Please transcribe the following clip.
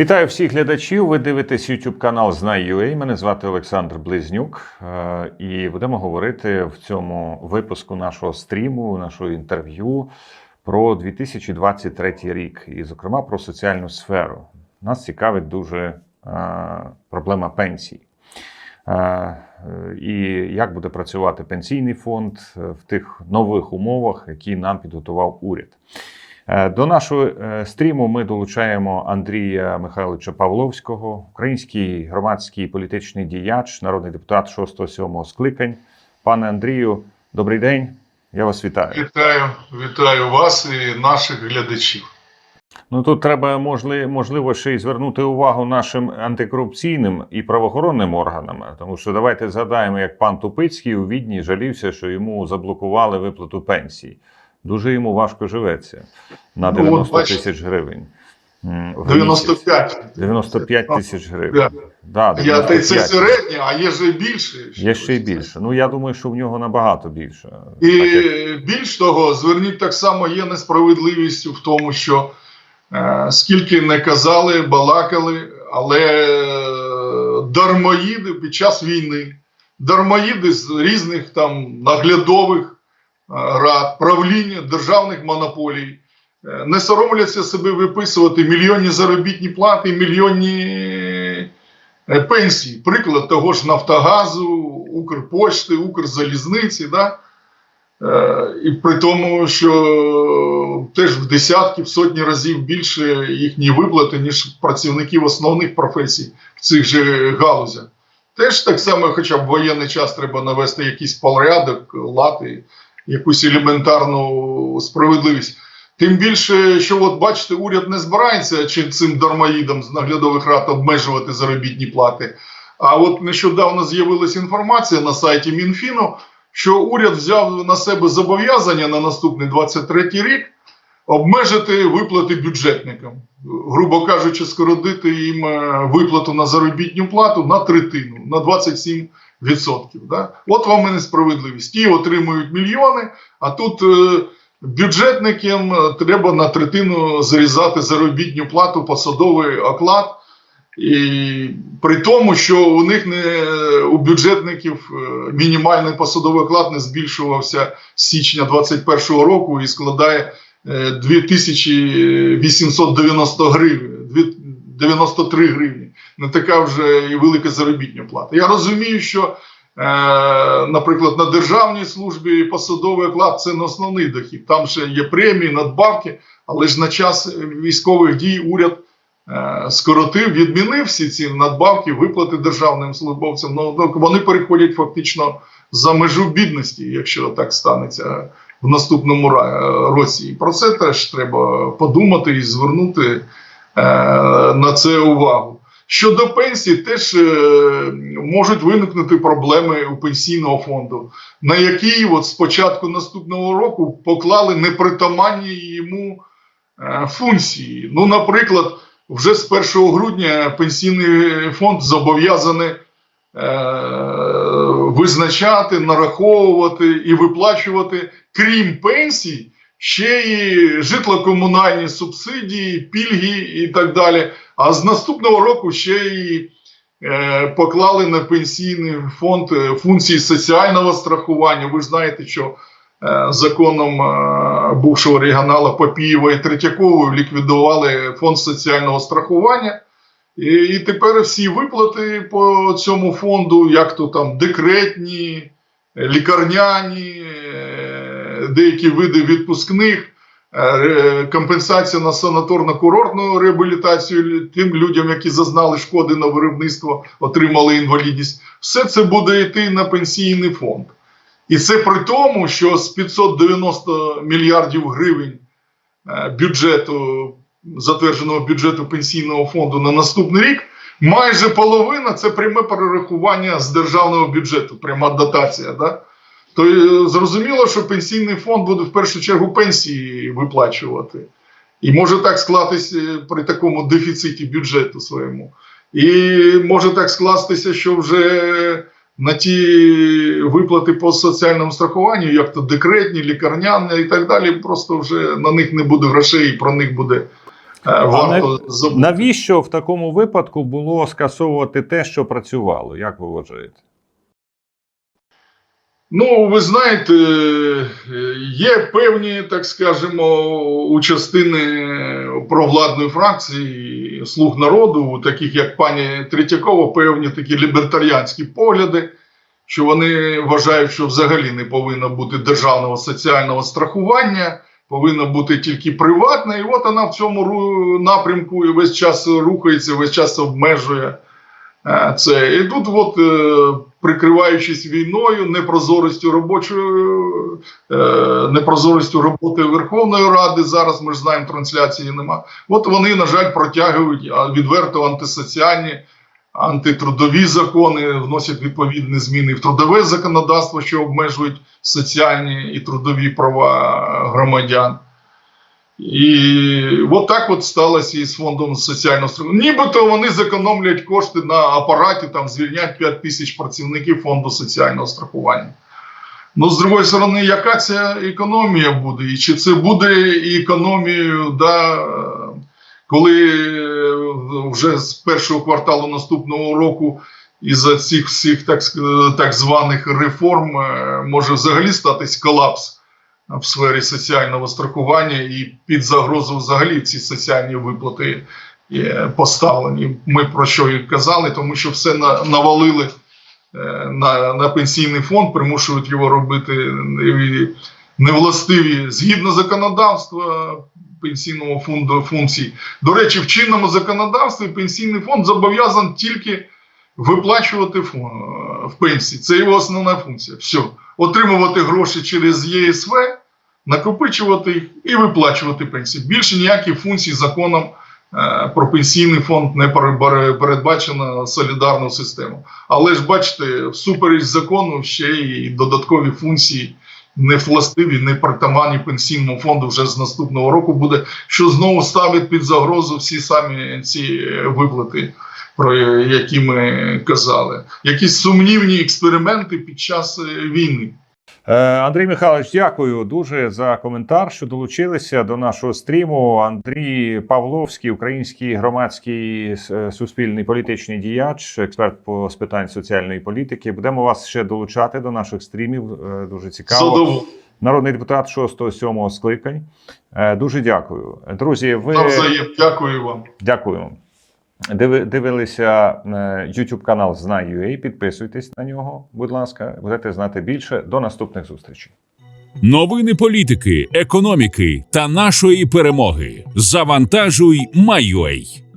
Вітаю всіх глядачів. Ви дивитесь YouTube канал Знай.ua. Мене звати Олександр Близнюк, Е, і будемо говорити в цьому випуску нашого стріму, нашого інтерв'ю про 2023 рік, і, зокрема, про соціальну сферу. Нас цікавить дуже е, проблема пенсій. Е, І як буде працювати пенсійний фонд в тих нових умовах, які нам підготував уряд. Е, До нашого е, стріму ми долучаємо Андрія Михайловича Павловського, український громадський політичний діяч, народний депутат 6-7 скликань. Пане Андрію, добрий день. Я вас вітаю. Вітаю, вітаю вас і наших глядачів. Ну тут треба можли- можливо ще й звернути увагу нашим антикорупційним і правоохоронним органам, тому що давайте згадаємо, як пан Тупицький у Відні жалівся, що йому заблокували виплату пенсії. Дуже йому важко живеться на Ну, 90 от бачите. тисяч гривень. м, в місяць. 95. 95 тисяч гривень. Да. Да, Я, це середнє, а є же більше. Є ще й більше. Ну я думаю, що в нього набагато більше. І Так як- більш того, зверніть так само, є несправедливість в тому, що е, скільки не казали, балакали, але е, дармоїди під час війни, дармоїди з різних там наглядових рад, правління державних монополій. е, Не соромляться себе виписувати мільйонні заробітні плати, мільйонні е, пенсії. Приклад того ж Нафтогазу, Укрпошти, Укрзалізниці. Да? Е, І при тому, що теж в десятки, в сотні разів більше їхні виплати, ніж працівників основних професій в цих же галузях. Теж так само, хоча б воєнний час треба навести якийсь порядок, лати, якусь елементарну справедливість. Тим більше, що от бачите, уряд не збирається чи цим дармоїдам з наглядових рад обмежувати заробітні плати. А от нещодавно з'явилася інформація на сайті Мінфіну, що уряд взяв на себе зобов'язання на наступний 23 рік обмежити виплати бюджетникам, грубо кажучи, скоротити їм е, виплату на заробітну плату на третину, на 27%. Да? От вам і несправедливість. Ті отримують мільйони, а тут е, бюджетникам е, треба на третину зарізати заробітну плату, посадовий оклад. І при тому, що у них не у бюджетників мінімальний посадовий оклад не збільшувався з січня 2021 року і складає 2890 гривень, дві- 93 гривні. Не така вже і велика заробітня плата. Я розумію, що, е, наприклад, на державній службі посадовий оклад це не основний дохід. Там ще є премії, надбавки, але ж на час військових дій уряд е, скоротив, відмінив всі ці надбавки, виплати державним службовцям. Ну, ну, вони переходять фактично за межу бідності, якщо так станеться в наступному році. І про це теж треба подумати і звернути е, на це увагу. Щодо пенсій, теж е, можуть виникнути проблеми у пенсійного фонду, на який от з початку наступного року поклали непритаманні йому е, функції. Ну, наприклад, вже з 1 грудня пенсійний фонд зобов'язаний е, визначати, нараховувати і виплачувати, крім пенсій, ще і житло-комунальні субсидії, пільги і так далі. А з наступного року ще й е, поклали на пенсійний фонд е, функції соціального страхування. Ви ж знаєте, що е, законом бувшого регіонала Попієва і Третьякової ліквідували фонд соціального страхування. І, і тепер всі виплати по цьому фонду, як то там декретні, лікарняні, е, деякі види відпускних, е, компенсація на санаторно-курортну реабілітацію тим людям, які зазнали шкоди на виробництво, отримали інвалідність. Все це буде йти на пенсійний фонд. І це при тому, що з 590 мільярдів гривень е, бюджету, затвердженого бюджету пенсійного фонду на наступний рік, майже половина це пряме перерахування з державного бюджету, пряма дотація. Да? То е, зрозуміло, що пенсійний фонд буде в першу чергу пенсії виплачувати. І може так скластися при такому дефіциті бюджету своєму. І може так скластися, що вже на ті виплати по соціальному страхуванню, як то декретні, лікарняні і так далі, просто вже на них не буде грошей, і про них буде е, варто забути. Навіщо в такому випадку було скасовувати те, що працювало? Як ви вважаєте? Ну, ви знаєте, е, є певні, так скажемо, у частини провладної фракції слуг народу, таких як пані Третьякова, певні такі лібертаріанські погляди, що вони вважають, що взагалі не повинно бути державного соціального страхування, повинно бути тільки приватне. І от вона в цьому напрямку і весь час рухається, весь час обмежує. Е, Це і тут, от е, прикриваючись війною, непрозорістю робочої, е, непрозорістю роботи Верховної Ради. Зараз ми ж знаємо, трансляції нема. От вони, на жаль, протягують відверто антисоціальні, антитрудові закони, вносять відповідні зміни в трудове законодавство, що обмежують соціальні і трудові права громадян. І от так от сталося і з фондом соціального страхування. Нібито вони зекономлять кошти на апараті, там звільнять 5 тисяч працівників фонду соціального страхування. Ну, з другої сторони, яка ця економія буде? І чи це буде економією, да, коли е, вже з першого кварталу наступного року із-за цих всіх так, так званих реформ е, може взагалі статись колапс в сфері соціального страхування і під загрозу взагалі ці соціальні виплати е, поставлені. Ми про що і казали, тому що все навалили на, на пенсійний фонд, примушують його робити невластиві згідно законодавства пенсійного фонду функцій. До речі, в чинному законодавстві пенсійний фонд зобов'язаний тільки виплачувати фон- в пенсії. Це його основна функція. Все. Отримувати гроші через ЄСВ, накопичувати їх і виплачувати пенсії. Більше ніяких функцій законом е, про пенсійний фонд не передбачено солідарну систему. Але ж бачите, всупереч закону ще й додаткові функції не властиві, не притаманні пенсійному фонду вже з наступного року буде, що знову ставить під загрозу всі самі ці е, виплати, про які ми казали. Якісь сумнівні експерименти під час е, війни. Е, Андрій Михайлович, дякую дуже за коментар, що долучилися до нашого стріму. Андрій Павловський, український громадський е, суспільний політичний діяч, експерт по з питань соціальної політики. Будемо вас ще долучати до наших стрімів. Е, Дуже цікаво. Задоволення. Народний депутат 6-7 скликань. Дуже дякую. Друзі, ви Дякую вам. дякуємо. Диви, дивилися е, YouTube канал Знай.ua. Підписуйтесь на нього, будь ласка, будете знати більше. До наступних зустрічей. Новини політики, економіки та нашої перемоги. Завантажуй Майой.